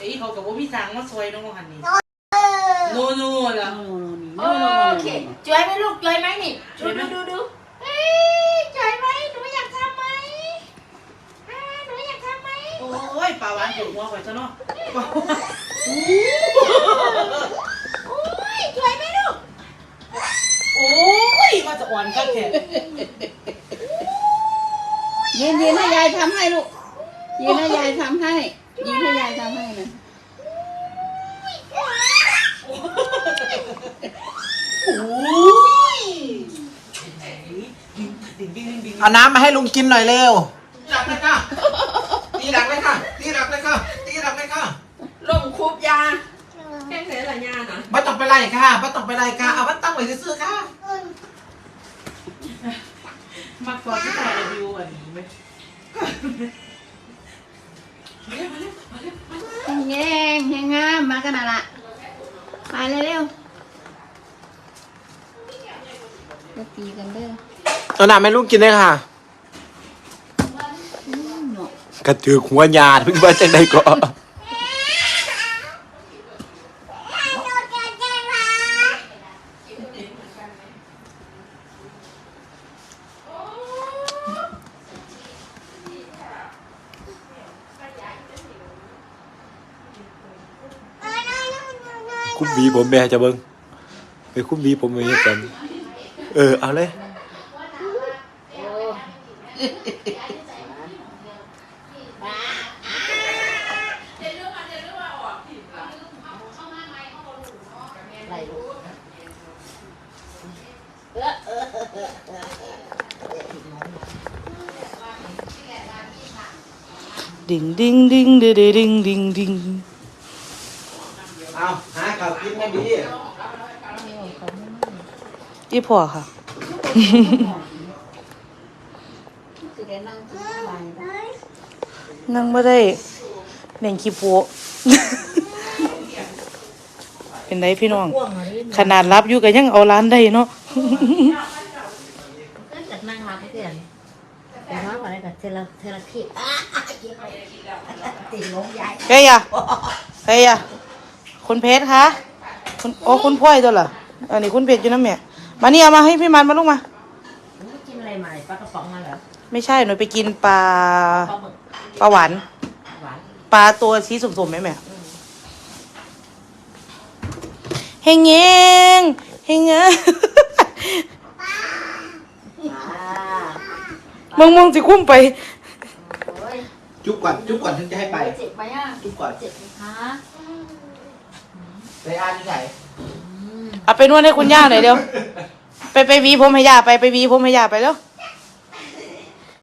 ไอ้เขากับว่าพี่สางมาซอยน้องหันนี่เออโนโน่ละ โอเคจวยไหมลูกจวยไหมนี่ดูดูดูดูเฮ้ยจวยไหมหนูอยากทำไหมอ่าหนูอยากทำไหมโอ้ยปลาหวานถูกหัวไปซะเนาะปลาหวานโอ้ยจวยไหมลูกโอ้ยมาจะอ่อนก็แค่ยืนยืนให้ยายทำให้ลูกยืนให้ยายทำให้ยืนให้ยายทำให้นะ โอ้ยดิ่งดิ่งดิ่งดิ่ง เอาน้ำมาให้ลุงกินหน่อยเร็ว ตีหลักเลยค่ะตีหลักเลยค่ะตีหลักเลยค่ะตีหลักเลยค่ะลมคูบยา แค่ไหนละยานะไม่ต้องไปไล่ค่ะไม่ต้องไปไล่ค่ะเอามันตั้งไว้ซื่อๆค่ะมาก่อนที่ถ่ายรีวิวอันนี้ไหมแง่งแง่งามมากันน่ะละไปเร็วๆจะตีกันเด้อ เอาหน้ำให้ลุงกินเลยค่ะ กระตือหัวยาดเพิ่งเบิร์จังได้ก็คุ้มวีผมแม่จะเบิ้งไปคุ้มวีผมอย่างนี้กัน เออ เอาเลย ดิ่งดิ่งดิ่งดิ่งดิ่งดิ่งดิ่งเอาหาข่าวกินไม่ดีอีพ่อค่ะสิได้ นั่งกินสบายนะนั่งไม่ได้เน่งขี้โพะเป็นไรพี่น้อง ขนาดรับอยู่ก็ยังเอาร้านได้เนาะก็จะนั่งรับเพื่อนแต่ว่าอะไรกับเทเลเทเลคีติดลงยายเฮ้ยอะเฮ้ยอะคุณเพชรคะคุณโอ้คุณพ่อยตัวเหรออันนี้คุณเพชรอยู่นะแม่มานี่เอามาให้พี่มันมาลูกมา กินอะไรมาปลากระป๋องมาเหรอไม่ใช่หนูไปกินปลาปลาหมึกปลาหวานหวานปลาตัวสีสมๆไหมแม่เฮงเงงเฮงเงงมึงมึงสิคุ้มไป โอ้ยจุ๊บก่อนจุ๊บก่อนถึงจะให้ไป เจ็บไหมอะจุ๊บก่อนเจ็บไหมคะไปอ่านที่ไหนเอาไปนวดให้คุณย่าหน่อยเดี๋ยว ไปไปวีผมให้ย่าไปไปวีผมให้ย่าไปแล้ว